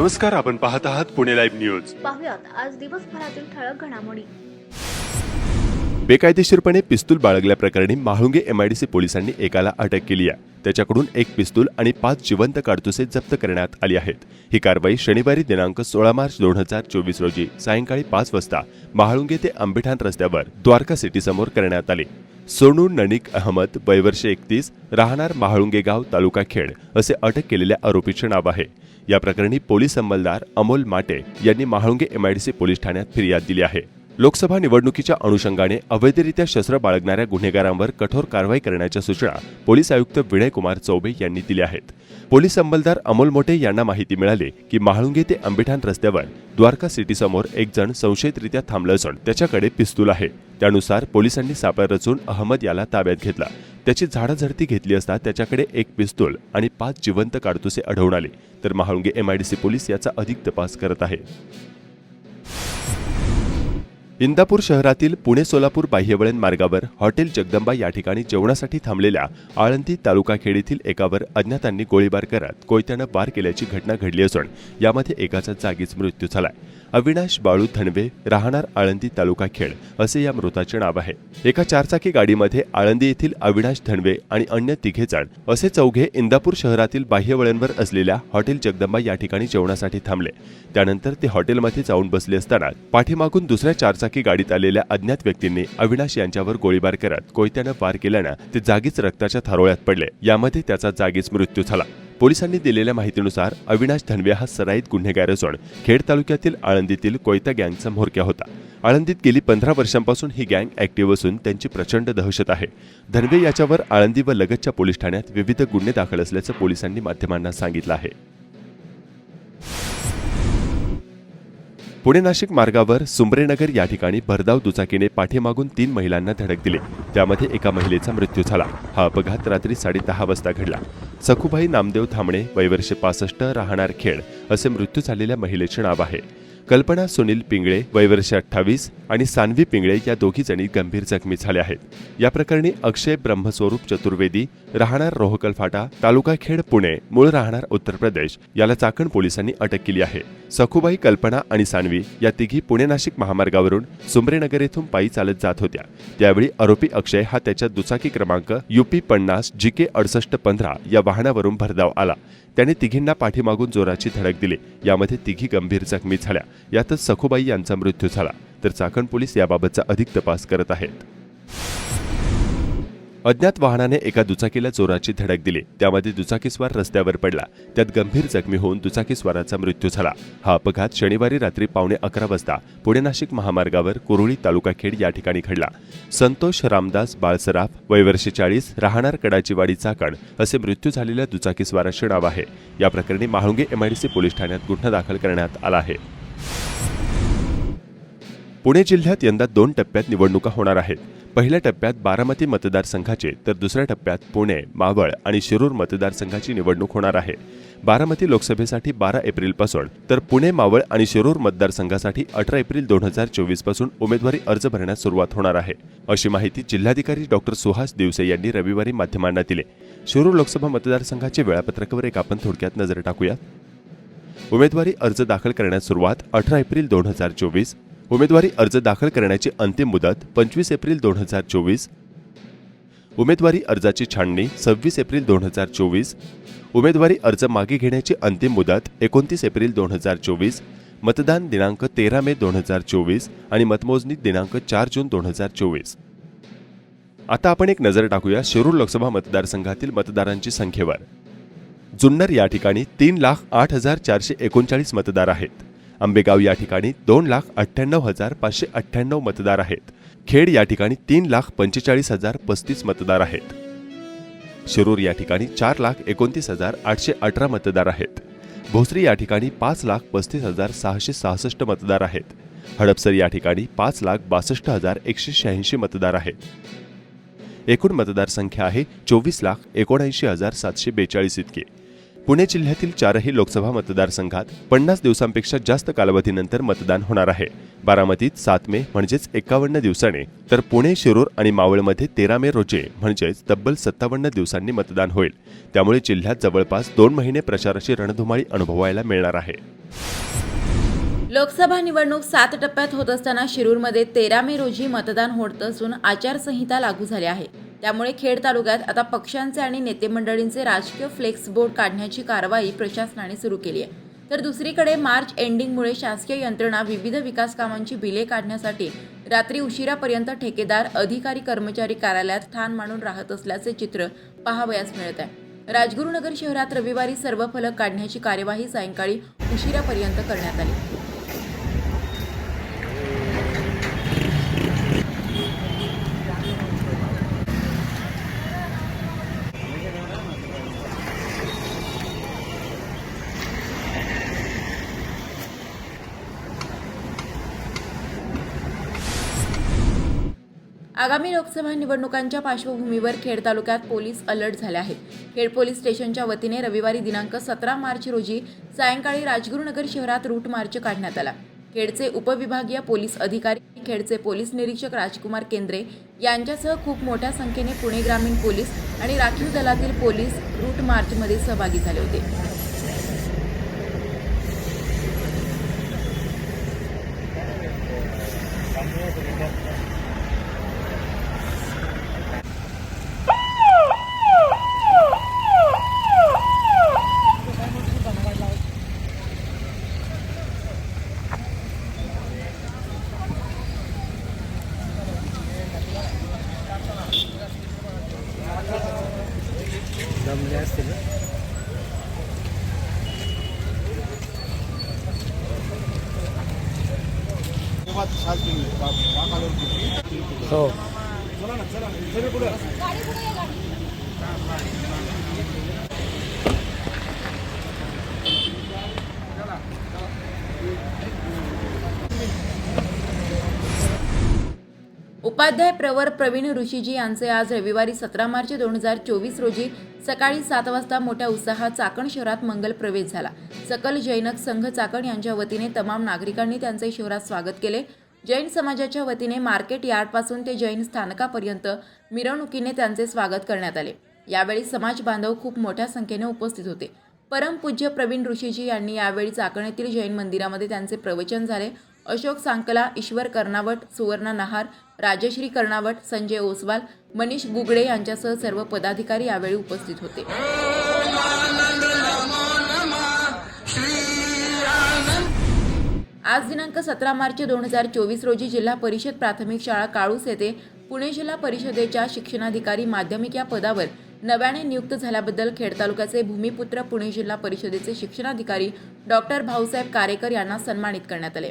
नमस्कार आपण पाहत आहात पुणे लाईव्ह न्यूज. पाहुयात आज दिवसभरातील ठळक घडामोडी. बेकायदेशीरपणे पिस्तूल बाळगल्याप्रकरणी महाळुंगे एमआयडीसी पोलिसांनी एकाला अटक केली आहे. त्याच्याकडून एक पिस्तूल आणि पाच जिवंत काडतुसे जप्त करण्यात आली आहेत. ही कारवाई शनिवारी दिनांक सोळा मार्च दोन हजार चोवीस रोजी सायंकाळी पाच वाजता महाळुंगे ते आंबेठाण रस्त्यावर द्वारका सिटी समोर करण्यात आली. सोनू ननिक अहमद वयवर्ष एकतीस राहणार महाळुंगे गाव तालुका खेड असे अटक केलेल्या आरोपीचे नाव आहे. या प्रकरणी पोलीस अंमलदार अमोल माटे यांनी महाळुंगे एमआयडीसी पोलीस ठाण्यात फिर्याद दिली आहे. लोकसभा निवडणुकीच्या अनुषंगाने अवैधरित्या शस्त्र बाळगणाऱ्या गुन्हेगारांवर कठोर कारवाई करण्याच्या सूचना पोलीस आयुक्त विनयकुमार चौबे यांनी दिल्या आहेत. पोलीस अंमलदार अमोल मोटे यांना माहिती मिळाली की महाळुंगे ते आंबेठाण रस्त्यावर द्वारका सिटी समोर एक जण संशयितरित्या थांबलं असून त्याच्याकडे पिस्तूल आहे. त्यानुसार पोलिसांनी सापळा रचून अहमद याला ताब्यात घेतला. त्याची झाडाझडती घेतली असता त्याच्याकडे एक पिस्तूल आणि पाच जिवंत काडतुसे आढळून आले. तर महाळुंगे एमआयडीसी पोलीस याचा अधिक तपास करत आहे. इंदापूर शहरातील पुणे सोलापूर बाह्यवळण मार्गावर हॉटेल जगदंबा या ठिकाणी जेवणासाठी थांबलेल्या आळंदी तालुका येथील एकावर अज्ञातांनी गोळीबार करत कोयत्यानं वार केल्याची घटना घडली असून यामध्ये एकाचा जागीच मृत्यू झालाय. अविनाश बाळू धनवे राहणार आळंदी तालुका खेड असे या मृताचे नाव आहे. एका चारचाकी गाडीमध्ये आळंदी येथील अविनाश धनवे आणि अन्य तिघे जण असे चौघे इंदापूर शहरातील बाह्यवळणवर असलेल्या हॉटेल जगदंबा या ठिकाणी जेवणासाठी थांबले. त्यानंतर ते हॉटेलमध्ये जाऊन बसले असताना पाठीमागून दुसऱ्या चारचाकी गाडीत आलेल्या अज्ञात व्यक्तींनी अविनाश यांच्यावर गोळीबार करत कोयत्यानं वार केल्यानं ते जागीच रक्ताच्या थारोळ्यात पडले. यामध्ये त्याचा जागीच मृत्यू झाला. पोलिसांनी दिलेल्या माहितीनुसार अविनाश धनवे हा सराईत गुन्हेगार असून खेड तालुक्यातील आळंदीतील कोयता गँगचा म्होरक्या होता. आळंदीत गेली पंधरा वर्षांपासून ही गँग ऍक्टिव्ह असून त्यांची प्रचंड दहशत आहे. धनवे याच्यावर आळंदी व लगतच्या पोलीस ठाण्यात विविध गुन्हे दाखल असल्याचं पोलिसांनी माध्यमांना सांगितलं आहे. पुणे नाशिक मार्गावर सुंबरेनगर या ठिकाणी भरधाव दुचाकीने पाठीमागून तीन महिलांना धडक दिली. त्यामध्ये एका महिलेचा मृत्यू झाला. हा अपघात रात्री साडेदहा वाजता घडला. सखुभाई नामदेव थांबणे वयवर्षे पासष्ट राहणार खेड असे मृत्यू झालेल्या महिलेचे नाव आहे. कल्पना सुनील पिंगळे वयवर्ष अठ्ठावीस आणि सान्वी पिंगळे या दोघी जणी गंभीर जखमी झाल्या आहेत. या प्रकरणी अक्षय ब्रह्मस्वरूप चतुर्वेदी राहणार रोहकल फाटा तालुका खेड पुणे मूळ राहणार उत्तर प्रदेश याला चाकण पोलिसांनी अटक केली आहे. सखुबाई कल्पना आणि सान्वी या तिघी पुणे नाशिक महामार्गावरून सुमरेनगर येथून पायी चालत जात होत्या. त्यावेळी आरोपी अक्षय हा त्याच्या दुचाकी क्रमांक युपी पन्नास जी के अडसष्ट पंधरा या वाहनावरून भरधाव आला. त्याने तिघींना पाठीमागून जोराची धडक दिली. यामध्ये तिघी गंभीर जखमी झाल्या. यातच सखोबाई यांचा मृत्यू झाला तर चाकण पोलीस याबाबतचा अधिक तपास करत आहेत. अज्ञात वाहनाने एका दुचाकीला जोराची धडक दिली. त्यामध्ये दुचाकीस्वार रस्त्यावर पडला. त्यात गंभीर जखमी होऊन दुचाकीस्वाराचा मृत्यू झाला. हा अपघात शनिवारी रात्री पावणे अकरा वाजता पुणे नाशिक महामार्गावर कुरुळी तालुका खेड या ठिकाणी घडला. संतोष रामदास बाळसराफ वयवर्षी चाळीस राहणार कडाचीवाडी चाकण असे मृत्यू झालेल्या दुचाकीस्वाराचे नाव आहे. या प्रकरणी महाळुंगे एमआयडीसी पोलीस ठाण्यात गुन्हा दाखल करण्यात आला आहे. पुणे जिल्ह्यात यंदा दोन टप्प्यात निवडणुका होणार आहेत. पहिल्या टप्प्यात बारामती मतदारसंघाचे तर दुसऱ्या टप्प्यात पुणे मावळ आणि शिरूर मतदारसंघाची निवडणूक होणार आहे. बारामती लोकसभेसाठी बारा एप्रिलपासून तर पुणे मावळ आणि शिरूर मतदारसंघासाठी अठरा एप्रिल दोन हजार चोवीसपासून उमेदवारी अर्ज भरण्यास सुरुवात होणार आहे. अशी माहिती जिल्हाधिकारी डॉक्टर सुहास दिवसे यांनी रविवारी माध्यमांना दिली. शिरूर लोकसभा मतदारसंघाचे वेळापत्रकावर एक आपण थोडक्यात नजर टाकूया. उमेदवारी अर्ज दाखल करण्यास सुरुवात अठरा एप्रिल दोन हजार चोवीस उमेदवारी अर्ज दाखल करण्याची अंतिम मुदत पंचवीस एप्रिल दोन हजार चोवीस. उमेदवारी अर्जाची छाननी सव्वीस एप्रिल दोन हजार चोवीस. उमेदवारी अर्ज मागे घेण्याची अंतिम मुदत एकोणतीस एप्रिल दोन हजार चोवीस. मतदान दिनांक तेरा मे दोन हजार चोवीस आणि मतमोजणी दिनांक चार जून दोन हजार चोवीस. आता आपण एक नजर टाकूया शिरूर लोकसभा मतदारसंघातील मतदारांची संख्येवर. जुन्नर या ठिकाणी तीन लाख आठ हजार चारशे एकोणचाळीस मतदार आहेत. आंबेगाव या ठिकाणी दोन लाख अठ्ठ्याण्णव हजार पाचशे अठ्ठ्याण्णव मतदार आहेत. खेड या ठिकाणी तीन लाख पंचेचाळीस हजार पस्तीस मतदार आहेत. शिरूर या ठिकाणी चार लाख एकोणतीस हजार आठशे अठरा मतदार आहेत. भोसरी या ठिकाणी पाच लाख पस्तीस हजार सहाशे सहासष्ट मतदार आहेत. हडपसर या ठिकाणी पाच लाख बासष्ट हजार एकशे शहाऐंशी मतदार आहेत. एकूण मतदारसंख्या आहे चोवीस लाख एकोणऐंशी हजार सातशे बेचाळीस इतकी. पुणे जिल्ह्यातील चारही लोकसभा मतदारसंघात पन्नास दिवसांपेक्षा जास्त कालावधीनंतर मतदान होणार आहे. बारामतीत सात मे म्हणजेच एकावन्न दिवसाने तर पुणे शिरूर आणि मावळमध्ये तेरा मे रोजी म्हणजेच तब्बल सत्तावन्न दिवसांनी मतदान होईल. त्यामुळे जिल्ह्यात जवळपास दोन महिने प्रचाराची रणधुमाळी अनुभवायला मिळणार आहे. लोकसभा निवडणूक सात टप्प्यात होत असताना शिरूरमध्ये तेरा मे रोजी मतदान होत असून आचारसंहिता लागू झाली आहे. त्यामुळे खेड तालुक्यात आता पक्षांचे आणि नेते मंडळींचे राजकीय फ्लेक्स बोर्ड काढण्याची कारवाई प्रशासनाने सुरू केली आहे. तर दुसरीकडे मार्च एंडिंगमुळे शासकीय यंत्रणा विविध विकास कामांची बिले काढण्यासाठी रात्री उशिरापर्यंत ठेकेदार अधिकारी कर्मचारी कार्यालयात स्थान मांडून राहत असल्याचे चित्र पाहावयास मिळत आहे. राजगुरुनगर शहरात रविवारी सर्व फलक काढण्याची कार्यवाही सायंकाळी उशिरापर्यंत करण्यात आली. आगामी लोकसभा निवडणुकांच्या पार्श्वभूमीवर खेड तालुक्यात पोलीस अलर्ट झाले आहेत. खेड पोलीस स्टेशनच्या वतीने रविवारी दिनांक सतरा मार्च रोजी सायंकाळी राजगुरुनगर शहरात रूट मार्च काढण्यात आला. खेडचे उपविभागीय पोलीस अधिकारी खेडचे पोलीस निरीक्षक राजकुमार केंद्रे यांच्यासह खूप मोठ्या संख्येने पुणे ग्रामीण पोलीस आणि राखीव दलातील पोलीस रूट मार्चमध्ये सहभागी झाले होते. हो. उपाध्याय प्रवर प्रवीण ऋषीजी यांचे आज रविवारी सतरा मार्च दोन हजार चोवीस रोजी सकाळी सात वाजता मोठ्या उत्साहात चाकण शहरात मंगल प्रवेश झाला. सकल जैनक संघ चाकण यांच्या वतीने तमाम नागरिकांनी त्यांचे शहरात स्वागत केले. जैन समाजाच्या वतीने मार्केट यार्डपासून ते जैन स्थानकापर्यंत मिरवणुकीने त्यांचे स्वागत करण्यात आले. यावेळी समाज बांधव खूप मोठ्या संख्येने उपस्थित होते. परमपूज्य प्रवीण ऋषीजी यांनी यावेळी चाकणेतील जैन मंदिरामध्ये त्यांचे प्रवचन झाले. अशोक सांकला ईश्वर कर्णावट सुवर्ण नहार राजश्री कर्णावट संजय ओसवाल मनीष गुगडे यांच्यासह सर्व पदाधिकारी यावेळी उपस्थित होते. आज दिनांक सतरा मार्च दोन हजार चोवीस रोजी जिल्हा परिषद प्राथमिक शाळा काळूस येथे पुणे जिल्हा परिषदेच्या शिक्षणाधिकारी माध्यमिक या पदावर नव्याने नियुक्त झाल्याबद्दल खेड तालुक्याचे भूमिपुत्र पुणे जिल्हा परिषदेचे शिक्षणाधिकारी डॉक्टर भाऊसाहेब कारेकर यांना सन्मानित करण्यात आले.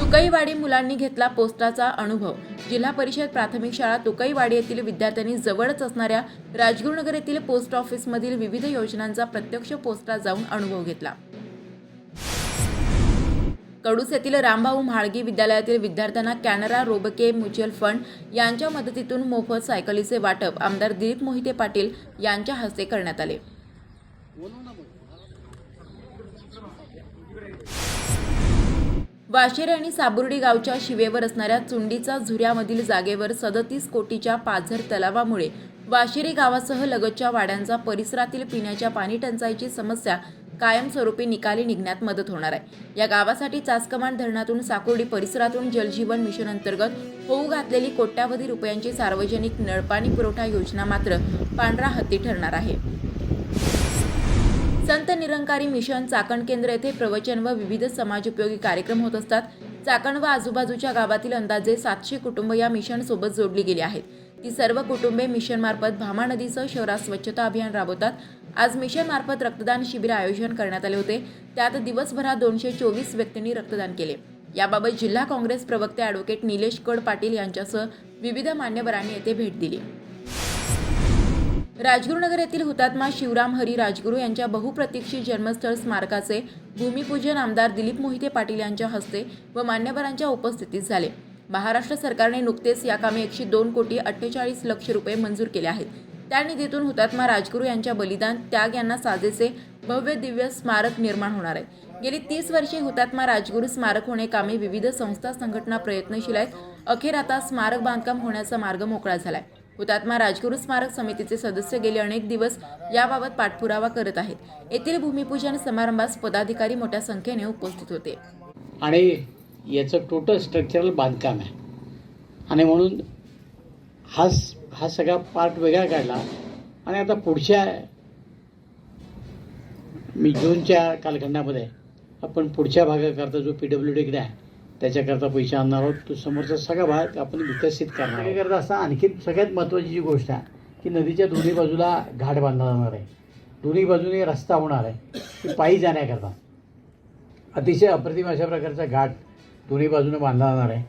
तुकईवाडी मुलांनी घेतला पोस्टाचा अनुभव. जिल्हा परिषद प्राथमिक शाळा तुकईवाडी येथील विद्यार्थ्यांनी जवळच असणाऱ्या राजगुरुनगर येथील पोस्ट ऑफिसमधील विविध योजनांचा प्रत्यक्ष पोस्टात जाऊन अनुभव घेतला. कडूस येथील रामभाऊ म्हाळगी विद्यालयातील विद्यार्थ्यांना कॅनरा रोबके म्युच्युअल फंड यांच्या मदतीतून मोफत सायकलीचे वाटप आमदार दिलीप मोहिते पाटील यांच्या हस्ते करण्यात आले. वाशेरे आणि साबुर्डी गावच्या शिवेवर असणाऱ्या चुंडीचा झुऱ्यामधील जागेवर सदतीस कोटीच्या पाझर तलावामुळे वाशेरी गावासह लगतच्या वाड्यांचा परिसरातील पिण्याच्या पाणी टंचाईची समस्या कायमस्वरूपी निकाली निघण्यात मदत होणार आहे. या गावासाठी चासकमान धरणातून साकोर्डी परिसरातून जलजीवन मिशन अंतर्गत होऊ घातलेली कोट्यावधी रुपयांची सार्वजनिक नळपाणी पुरवठा योजना मात्र पांढरा हत्ती ठरणार आहे. संत निरंकारी मिशन चाकण केंद्र येथे प्रवचन व विविध समाजोपयोगी कार्यक्रम होत असतात. चाकण व आजूबाजूच्या गावातील अंदाजे सातशे कुटुंब या मिशन सोबत जोडली गेली आहेत. ती सर्व कुटुंबे मिशन मार्फत भामा नदीसह शहरात स्वच्छता अभियान राबवतात. आज मिशनमार्फत रक्तदान शिबिर आयोजन करण्यात आले होते. त्यात दिवसभरात दोनशे चोवीस व्यक्तींनी रक्तदान केले. याबाबत जिल्हा काँग्रेस प्रवक्ते ॲडव्होकेट निलेश कड पाटील यांच्यासह विविध मान्यवरांनी येथे भेट दिली. राजगुरुनगर येथील हुतात्मा शिवराम हरी राजगुरू यांच्या बहुप्रतीक्षित जन्मस्थळ स्मारकाचे भूमिपूजन आमदार दिलीप मोहिते पाटील यांच्या हस्ते व मान्यवरांच्या उपस्थितीत झाले. महाराष्ट्र सरकारने नुकतेच या कामी एकशे दोन कोटी अठ्ठेचाळीस लक्ष रुपये मंजूर केले आहेत. त्या निधीतून हुतात्मा राजगुरू यांच्या बलिदान त्याग यांना साजेसे भव्य दिव्य स्मारक निर्माण होणार आहे. गेली तीस वर्षे हुतात्मा राजगुरू स्मारक होणे कामे विविध संस्था संघटना प्रयत्नशील आहेत. अखेर आता स्मारक बांधकाम होण्याचा मार्ग मोकळा झालाय. हुतात्मा राजगुरू स्मारक समितीचे सदस्य गेले अनेक दिवस याबाबत पाठपुरावा करत आहेत. येथील भूमिपूजन समारंभास पदाधिकारी मोठ्या संख्येने उपस्थित होते. आणि याचं टोटल स्ट्रक्चरल बांधकाम आहे. आणि म्हणून हा हा सगळा पार्ट वेगळा काढला. आणि आता पुढच्या मी जूनच्या कालखंडामध्ये आपण पुढच्या भागाकरता जो पी डब्ल्यू डीकडे आहे त्याच्याकरता पैसे आणणार आहोत. तो समोरचा सगळा भाग आपण विकसित करणार काय करता असता आणखी सगळ्यात महत्त्वाची जी गोष्ट आहे की नदीच्या दोन्ही बाजूला घाट बांधला जाणार आहे. दोन्ही बाजूने रस्ता होणार आहे. की पायी जाण्याकरता. अतिशय अप्रतिम अशा प्रकारचा घाट दोन्ही बाजूने बांधला जाणार आहे.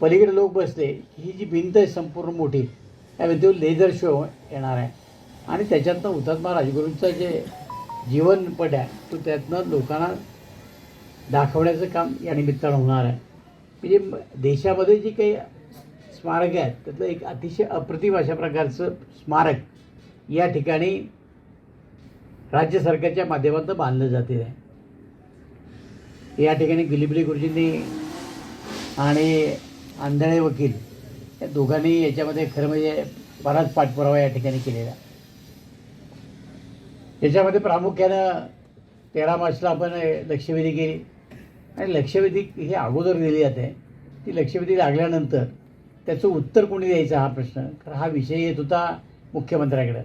पलीकडे लोक बसले ही जी भिंत आहे संपूर्ण मोठी त्यामध्ये लेझर शो येणार आहे. आणि त्याच्यातनं हुतात्मा राजगुरूंचं जे जीवनपट आहे तो त्यातनं लोकांना दाखवण्याचं काम या निमित्तानं होणार आहे. म्हणजे देशामध्ये जी काही स्मारक आहेत त्यातलं एक अतिशय अप्रतिम अशा प्रकारचं स्मारक या ठिकाणी राज्य सरकारच्या माध्यमातून बांधलं जाते. आहे या ठिकाणी गिलिबिली गुरुजींनी आणि आंधळे वकील या दोघांनी याच्यामध्ये खरं म्हणजे बराच पाठपुरावा या ठिकाणी केलेला. याच्यामध्ये प्रामुख्यानं तेरा मार्चला आपण लक्षवेधी केली आणि लक्षवेधी ही अगोदर दिली जाते. ती लक्षवेधी लागल्यानंतर त्याचं उत्तर कोणी द्यायचं हा प्रश्न? कारण हा विषय येत होता मुख्यमंत्र्याकडं.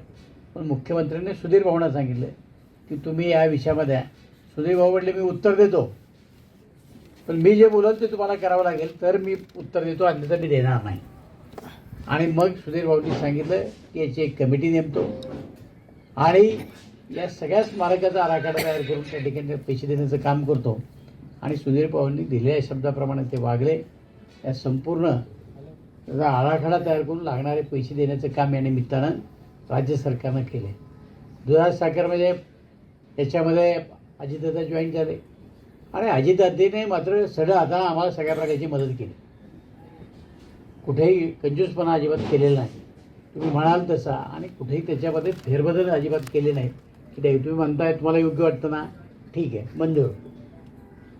पण मुख्यमंत्र्यांनी सुधीर भाऊंना सांगितलं की तुम्ही या विषयामध्ये सुधीर भाऊ म्हटले मी उत्तर देतो. पण मी जे बोलत ते तुम्हाला करावं लागेल तर मी उत्तर देतो अन्यथा मी देणार नाही. आणि मग सुधीरभाऊंनी सांगितलं की याची एक कमिटी नेमतो. आणि या सगळ्या स्मारकाचा आराखडा तयार करून त्या ठिकाणी पैसे देण्याचं काम करतो. आणि सुधीर भाऊंनी दिलेल्या शब्दाप्रमाणे ते वागले. या संपूर्ण त्याचा आराखडा तयार करून लागणारे पैसे देण्याचं काम या निमित्तानं राज्य सरकारनं केले दुधाळ म्हणजे याच्यामध्ये अजितदादा जॉईन झाले. आणि अजितदादेने मात्र सडं हाताने आम्हाला सगळ्या प्रकारची मदत केली. कुठेही कंजूसपणा अजिबात केलेला नाही. तुम्ही म्हणाल तसा आणि कुठेही त्याच्यामध्ये फेरबदल अजिबात केले नाहीत. की नाही तुम्ही म्हणताय तुम्हाला योग्य वाटतं ना? ठीक आहे मंजूर.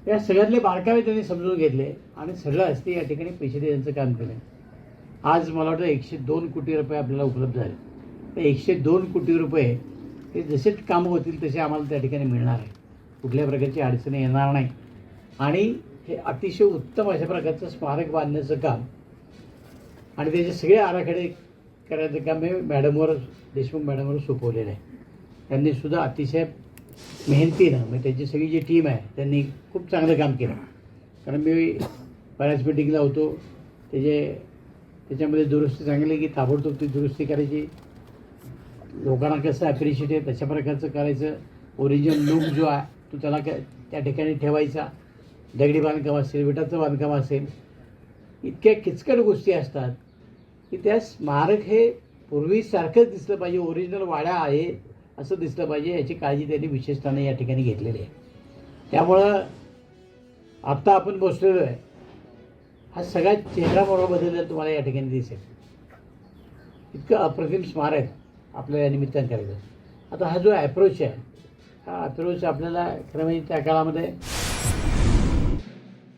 या सगळ्यातले बारकावे त्यांनी समजून घेतले आणि सगळं असते या ठिकाणी पैसे देण्याचं काम केलं. आज मला वाटतं एकशे दोन कोटी रुपये आपल्याला उपलब्ध झाले. तर एकशे दोन कोटी रुपये हे जसे कामं होतील तसे आम्हाला त्या ठिकाणी मिळणार आहे. कुठल्या प्रकारची अडचणी येणार नाही. आणि हे अतिशय उत्तम अशा प्रकारचं स्मारक बांधण्याचं काम आणि त्याचे सगळे आराखडे करायचं काम हे मॅडमवर देशमुख मॅडमवर सोपवलेलं आहे. त्यांनी सुद्धा अतिशय मेहनतीनं म्हणजे त्यांची सगळी जी टीम आहे त्यांनी खूप चांगलं काम केलं. कारण मी बऱ्याच मिटिंगला होतो त्याचे त्याच्यामध्ये दुरुस्ती सांगितली की ताबडतोब ती दुरुस्ती करायची. लोकांना कसं ॲप्रिशिएट आहे तशा प्रकारचं करायचं. ओरिजिनल लुक जो आहे तो त्याला काय त्या ठिकाणी ठेवायचा. दगडी बांधकाम असेल विटाचं बांधकाम असेल. इतक्या किचकट गोष्टी असतात. की त्या स्मारक हे पूर्वीसारखंच दिसलं पाहिजे ओरिजिनल वाड्या आहे असं दिसलं पाहिजे याची काळजी त्यांनी विशेषताने या ठिकाणी घेतलेली आहे. त्यामुळं आत्ता आपण बसलेलो आहे. हा सगळा चेहरा मोठा बदललेला तुम्हाला या ठिकाणी दिसेल. इतकं अप्रतिम स्मारक आपल्या या निमित्तानं करायचं आता हा जो ॲप्रोच आहे हा अप्रोच आपल्याला खरं म्हणजे त्या काळामध्ये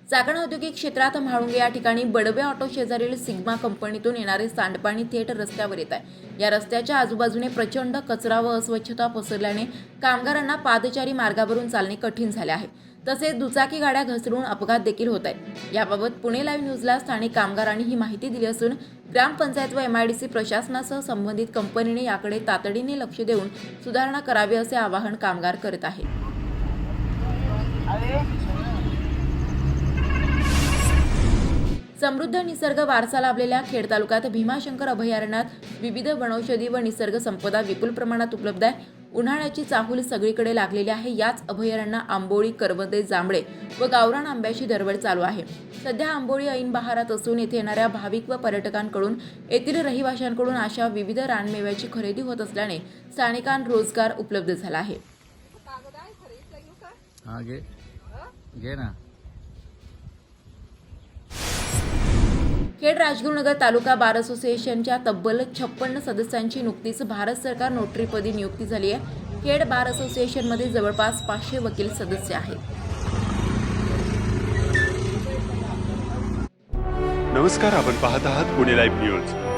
चाकण औद्योगिक क्षेत्रात म्हाळुंगे या ठिकाणी बडबे ऑटो शेजारील सिग्मा कंपनीतून येणारे सांडपाणी थेट रस्त्यावर येत आहे. या रस्त्याच्या आजूबाजूने प्रचंड कचरा व अस्वच्छता पसरल्याने कामगारांना पादचारी मार्गावरून चालणे कठीण झाले आहे. तसेच दुचाकी गाड्या घसरून अपघात देखील होत आहेत. याबाबत पुणे लाईव्ह न्यूजला स्थानिक कामगारांनी ही माहिती दिली असून ग्रामपंचायत व एमआयडीसी प्रशासनासह संबंधित कंपनीने याकडे तातडीने लक्ष देऊन सुधारणा करावी असे आवाहन कामगार करत आहेत. समृद्ध निसर्ग वारसा लाभलेल्या खेड तालुक्यात भीमाशंकर अभयारण्यात विविध वनौषधी व निसर्ग संपदा विपुल प्रमाणात उपलब्ध आहे. उन्हाळ्याची चाहूल सगळीकडे लागलेली आहे. याच अभयारण्य आंबोळी करवंदे जांभळे व गावरान आंब्याची दरवड चालू आहे. सध्या आंबोळी ऐन बहारात असून येथे येणाऱ्या भाविक व पर्यटकांकडून येथील रहिवाशांकडून अशा विविध रानमेव्याची खरेदी होत असल्याने स्थानिकांना रोजगार उपलब्ध झाला आहे. घे ना. खेड राजगुरुनगर तालुका बार असोसिएशनच्या तब्बल छप्पन्न सदस्यांची नुकतीच भारत सरकार नोटरीपदी नियुक्ती झाली आहे. खेड बार असोसिएशनमध्ये जवळपास पाचशे वकील सदस्य आहेत. नमस्कार आपण पाहत आहात पुणे लाईव्ह न्यूज.